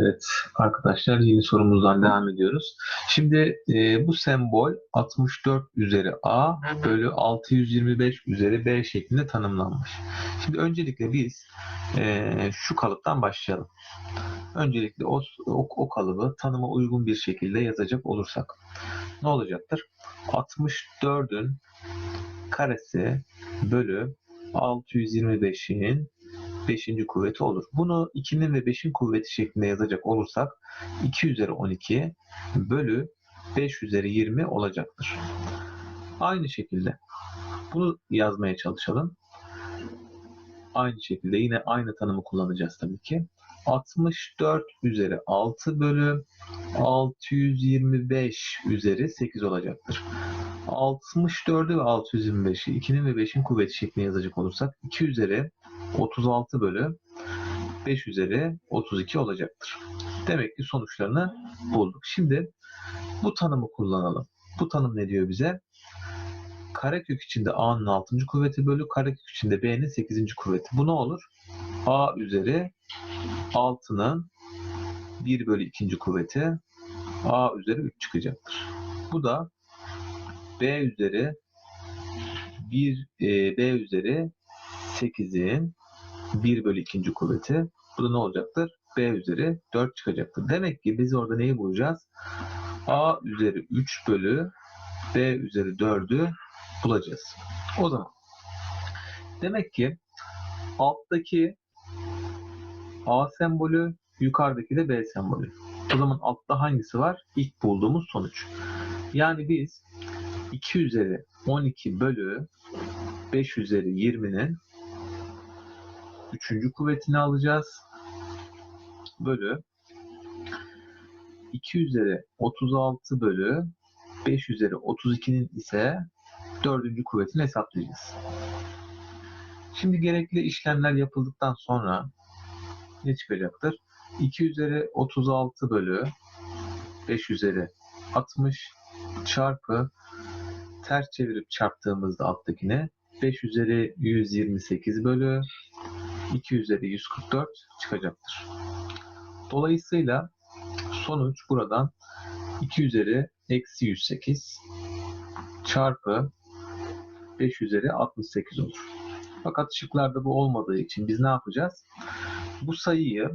Evet arkadaşlar yeni sorumuzdan devam ediyoruz. Şimdi e, bu sembol 64 üzeri A bölü 625 üzeri B şeklinde tanımlanmış. Şimdi öncelikle biz e, şu kalıptan başlayalım. Öncelikle o, o, o kalıbı tanıma uygun bir şekilde yazacak olursak ne olacaktır? 64'ün karesi bölü 625'in 5. kuvveti olur. Bunu 2'nin ve 5'in kuvveti şeklinde yazacak olursak 2 üzeri 12 bölü 5 üzeri 20 olacaktır. Aynı şekilde bunu yazmaya çalışalım. Aynı şekilde yine aynı tanımı kullanacağız tabii ki. 64 üzeri 6 bölü 625 üzeri 8 olacaktır. 64'ü ve 625'i 2'nin ve 5'in kuvveti şeklinde yazacak olursak 2 üzeri 36 bölü 5 üzeri 32 olacaktır. Demek ki sonuçlarını bulduk. Şimdi bu tanımı kullanalım. Bu tanım ne diyor bize? Karekök içinde A'nın 6. kuvveti bölü karekök içinde B'nin 8. kuvveti. Bu ne olur? A üzeri 6'nın 1 bölü 2. kuvveti A üzeri 3 çıkacaktır. Bu da B üzeri 1 e, B üzeri 8'in 1 bölü 2. kuvveti. Bu da ne olacaktır? B üzeri 4 çıkacaktır. Demek ki biz orada neyi bulacağız? A üzeri 3 bölü B üzeri 4'ü bulacağız. O zaman demek ki alttaki A sembolü, yukarıdaki de B sembolü. O zaman altta hangisi var? İlk bulduğumuz sonuç. Yani biz 2 üzeri 12 bölü 5 üzeri 20'nin 3. kuvvetini alacağız. Bölü 2 üzeri 36 bölü 5 üzeri 32'nin ise 4. kuvvetini hesaplayacağız. Şimdi gerekli işlemler yapıldıktan sonra ne çıkacaktır? 2 üzeri 36 bölü 5 üzeri 60 çarpı ters çevirip çarptığımızda alttakine 5 üzeri 128 bölü 2 üzeri 144 çıkacaktır. Dolayısıyla sonuç buradan 2 üzeri eksi 108 çarpı 5 üzeri 68 olur. Fakat şıklarda bu olmadığı için biz ne yapacağız? Bu sayıyı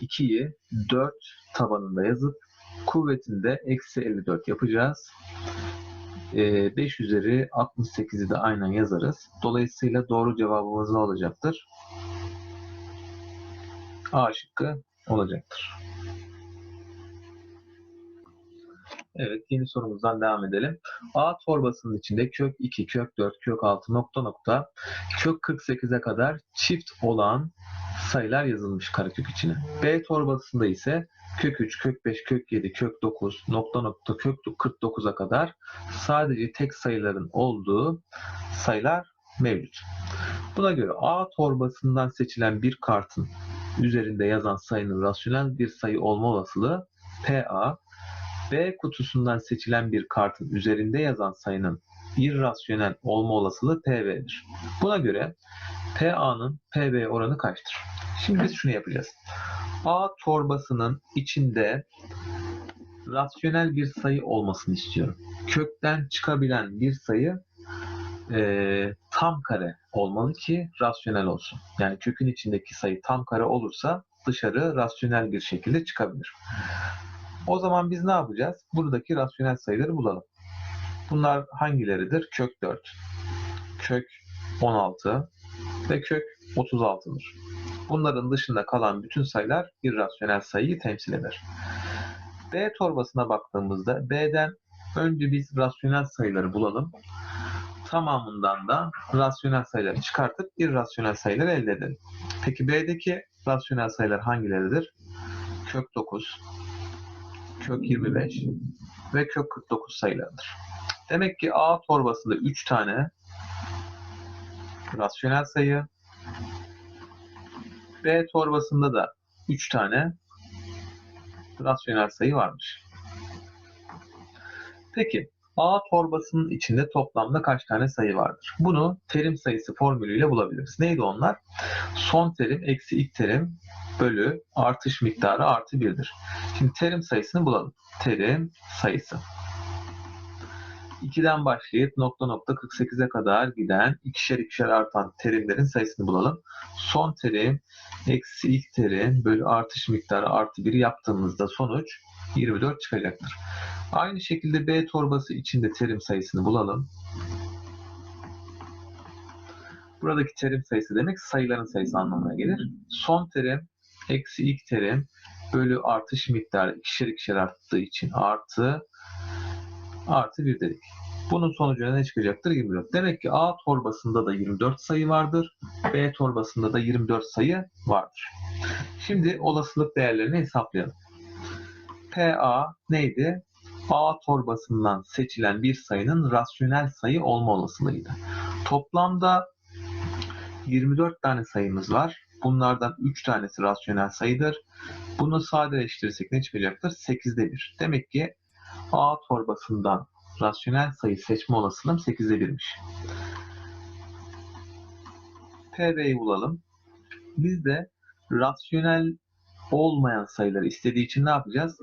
2'yi 4 tabanında yazıp kuvvetinde eksi 54 yapacağız. 5 üzeri 68'i de aynen yazarız. Dolayısıyla doğru cevabımız ne olacaktır? A şıkkı olacaktır. Evet yeni sorumuzdan devam edelim. A torbasının içinde kök 2, kök 4, kök 6 nokta nokta kök 48'e kadar çift olan sayılar yazılmış karekök içine. B torbasında ise kök 3, kök 5, kök 7, kök 9 nokta nokta kök 49'a kadar sadece tek sayıların olduğu sayılar mevcut. Buna göre A torbasından seçilen bir kartın üzerinde yazan sayının rasyonel bir sayı olma olasılığı PA, B kutusundan seçilen bir kartın üzerinde yazan sayının irrasyonel olma olasılığı PB'dir. Buna göre PA'nın PB oranı kaçtır? Şimdi biz şunu yapacağız. A torbasının içinde rasyonel bir sayı olmasını istiyorum. Kökten çıkabilen bir sayı e, tam kare olmalı ki rasyonel olsun. Yani kökün içindeki sayı tam kare olursa dışarı rasyonel bir şekilde çıkabilir. O zaman biz ne yapacağız? Buradaki rasyonel sayıları bulalım. Bunlar hangileridir? Kök 4, kök 16 ve kök 36'dır. Bunların dışında kalan bütün sayılar irrasyonel sayıyı temsil eder. B torbasına baktığımızda B'den önce biz rasyonel sayıları bulalım. Tamamından da rasyonel sayıları çıkartıp irrasyonel sayıları elde edelim. Peki B'deki rasyonel sayılar hangileridir? Kök 9, kök 25 ve kök 49 sayılarıdır. Demek ki A torbasında 3 tane rasyonel sayı, B torbasında da 3 tane rasyonel sayı varmış. Peki A torbasının içinde toplamda kaç tane sayı vardır? Bunu terim sayısı formülüyle bulabiliriz. Neydi onlar? Son terim eksi ilk terim bölü artış miktarı artı 1'dir. Şimdi terim sayısını bulalım. Terim sayısı. 2'den başlayıp nokta nokta 48'e kadar giden ikişer ikişer artan terimlerin sayısını bulalım. Son terim eksi ilk terim bölü artış miktarı artı 1 yaptığımızda sonuç 24 çıkacaktır. Aynı şekilde B torbası içinde terim sayısını bulalım. Buradaki terim sayısı demek sayıların sayısı anlamına gelir. Son terim eksi ilk terim bölü artış miktarı ikişer ikişer arttığı için artı artı 1 dedik. Bunun sonucuna ne çıkacaktır? 24. Demek ki A torbasında da 24 sayı vardır. B torbasında da 24 sayı vardır. Şimdi olasılık değerlerini hesaplayalım. PA neydi? A torbasından seçilen bir sayının rasyonel sayı olma olasılığıydı. Toplamda 24 tane sayımız var. Bunlardan 3 tanesi rasyonel sayıdır. Bunu sadeleştirirsek ne çıkacaktır? 8'de 1. Demek ki A torbasından rasyonel sayı seçme olasılığım 8'de 1'miş. PB'yi bulalım. Biz de rasyonel olmayan sayıları istediği için ne yapacağız?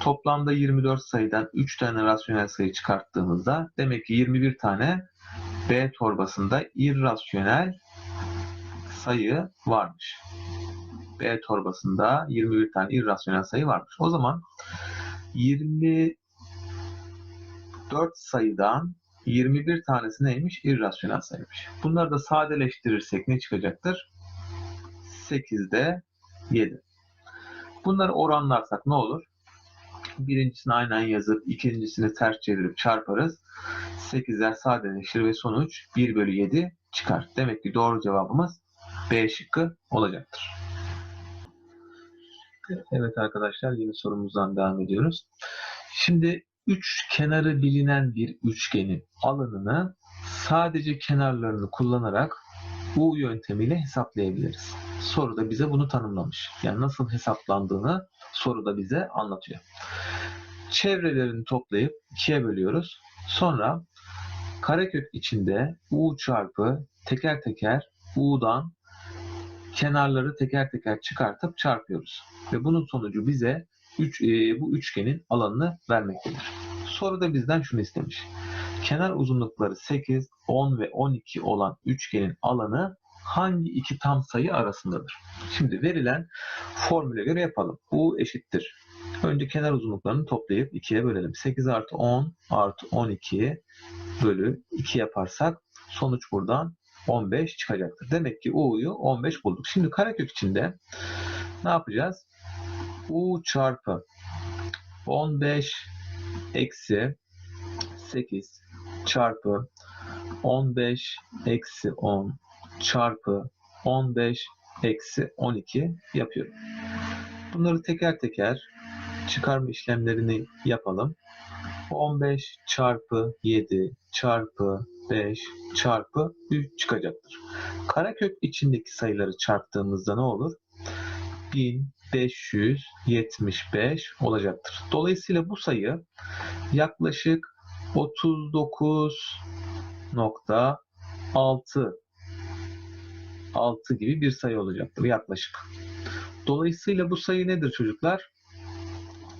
Toplamda 24 sayıdan 3 tane rasyonel sayı çıkarttığımızda demek ki 21 tane B torbasında irrasyonel sayı varmış. B torbasında 21 tane irrasyonel sayı varmış. O zaman 24 sayıdan 21 tanesi neymiş? İrrasyonel sayıymış. Bunları da sadeleştirirsek ne çıkacaktır? 8'de 7. Bunları oranlarsak ne olur? Birincisini aynen yazıp ikincisini ters çevirip çarparız. 8'ler sadeleşir ve sonuç 1 bölü 7 çıkar. Demek ki doğru cevabımız B şıkkı olacaktır. Evet arkadaşlar yeni sorumuzdan devam ediyoruz. Şimdi üç kenarı bilinen bir üçgenin alanını sadece kenarlarını kullanarak U yöntemiyle hesaplayabiliriz. Soruda bize bunu tanımlamış. Yani nasıl hesaplandığını soruda bize anlatıyor. Çevrelerini toplayıp ikiye bölüyoruz. Sonra karekök içinde U çarpı teker teker U'dan kenarları teker teker çıkartıp çarpıyoruz. Ve bunun sonucu bize üç, e, bu üçgenin alanını vermektedir. Soruda bizden şunu istemiş. Kenar uzunlukları 8, 10 ve 12 olan üçgenin alanı hangi iki tam sayı arasındadır? Şimdi verilen formüle göre yapalım. U eşittir. Önce kenar uzunluklarını toplayıp 2'ye bölelim. 8 artı 10 artı 12 bölü 2 yaparsak sonuç buradan 15 çıkacaktır. Demek ki U'yu 15 bulduk. Şimdi karekök içinde ne yapacağız? U çarpı 15 eksi 8 çarpı 15 eksi 10 çarpı 15 eksi 12 yapıyorum. Bunları teker teker çıkarma işlemlerini yapalım. 15 çarpı 7 çarpı 5 çarpı 3 çıkacaktır. Karekök içindeki sayıları çarptığımızda ne olur? 1575 olacaktır. Dolayısıyla bu sayı yaklaşık 39.6 6 gibi bir sayı olacaktır yaklaşık. Dolayısıyla bu sayı nedir çocuklar?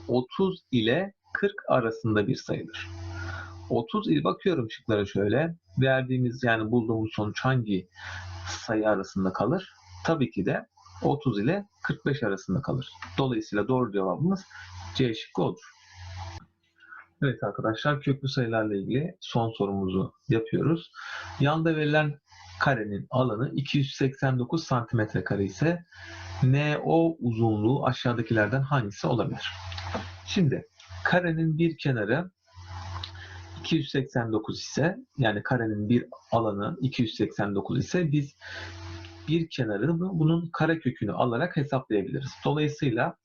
30 ile 40 arasında bir sayıdır. 30 il bakıyorum şıklara şöyle. Verdiğimiz yani bulduğumuz sonuç hangi sayı arasında kalır? Tabii ki de 30 ile 45 arasında kalır. Dolayısıyla doğru cevabımız C şıkkı olur. Evet arkadaşlar köklü sayılarla ilgili son sorumuzu yapıyoruz. Yanda verilen karenin alanı 289 santimetre kare ise NO uzunluğu aşağıdakilerden hangisi olabilir? Şimdi karenin bir kenarı 289 ise yani karenin bir alanı 289 ise biz bir kenarını bunun karekökünü alarak hesaplayabiliriz. Dolayısıyla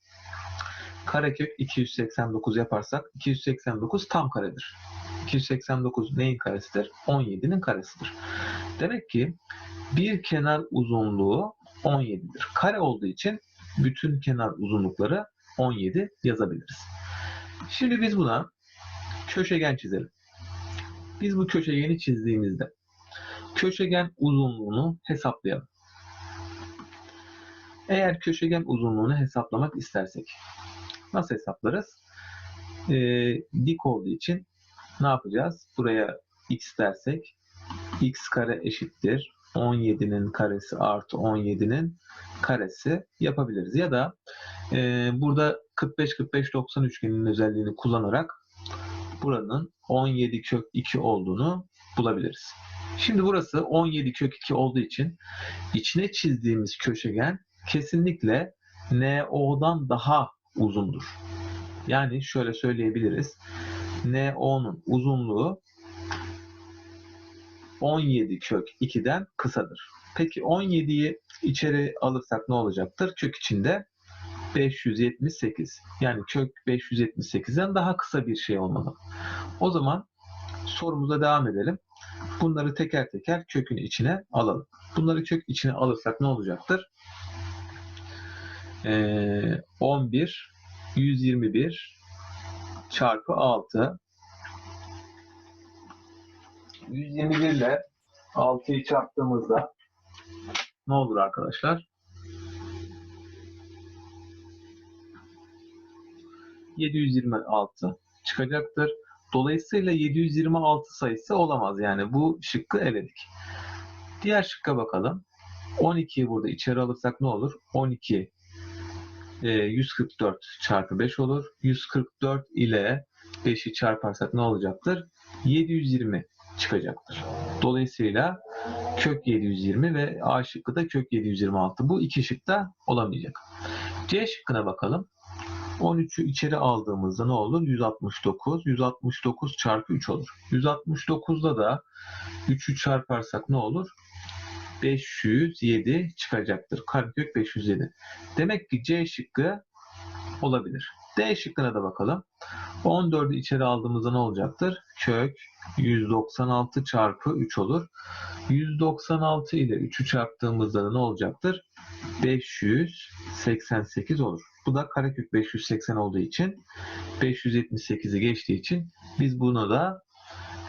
karekök 289 yaparsak 289 tam karedir. 289 neyin karesidir? 17'nin karesidir. Demek ki bir kenar uzunluğu 17'dir. Kare olduğu için bütün kenar uzunlukları 17 yazabiliriz. Şimdi biz buna köşegen çizelim. Biz bu köşegeni çizdiğimizde köşegen uzunluğunu hesaplayalım. Eğer köşegen uzunluğunu hesaplamak istersek nasıl hesaplarız? Ee, dik olduğu için ne yapacağız? Buraya x dersek x kare eşittir 17'nin karesi artı 17'nin karesi yapabiliriz. Ya da e, burada 45-45-90 üçgeninin özelliğini kullanarak buranın 17 kök 2 olduğunu bulabiliriz. Şimdi burası 17 kök 2 olduğu için içine çizdiğimiz köşegen kesinlikle NO'dan daha uzundur. Yani şöyle söyleyebiliriz. NO'nun uzunluğu 17 kök 2'den kısadır. Peki 17'yi içeri alırsak ne olacaktır? Kök içinde 578. Yani kök 578'den daha kısa bir şey olmalı. O zaman sorumuza devam edelim. Bunları teker teker kökün içine alalım. Bunları kök içine alırsak ne olacaktır? Ee, 11 121 çarpı 6 121 ile 6'yı çarptığımızda ne olur arkadaşlar? 726 çıkacaktır. Dolayısıyla 726 sayısı olamaz. Yani bu şıkkı eledik. Diğer şıkka bakalım. 12'yi burada içeri alırsak ne olur? 12 e, 144 çarpı 5 olur. 144 ile 5'i çarparsak ne olacaktır? 720 çıkacaktır. Dolayısıyla kök 720 ve A şıkkı da kök 726. Bu iki şık da olamayacak. C şıkkına bakalım. 13'ü içeri aldığımızda ne olur? 169. 169 çarpı 3 olur. 169'da da 3'ü çarparsak ne olur? 507 çıkacaktır. Karekök 507. Demek ki C şıkkı olabilir. D şıkkına da bakalım. 14'ü içeri aldığımızda ne olacaktır? Kök 196 çarpı 3 olur. 196 ile 3'ü çarptığımızda da ne olacaktır? 588 olur. Bu da karekök 580 olduğu için 578'i geçtiği için biz bunu da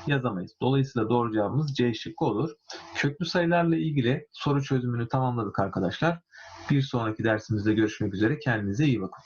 yazamayız. Dolayısıyla doğru cevabımız C şıkkı olur. Köklü sayılarla ilgili soru çözümünü tamamladık arkadaşlar. Bir sonraki dersimizde görüşmek üzere. Kendinize iyi bakın.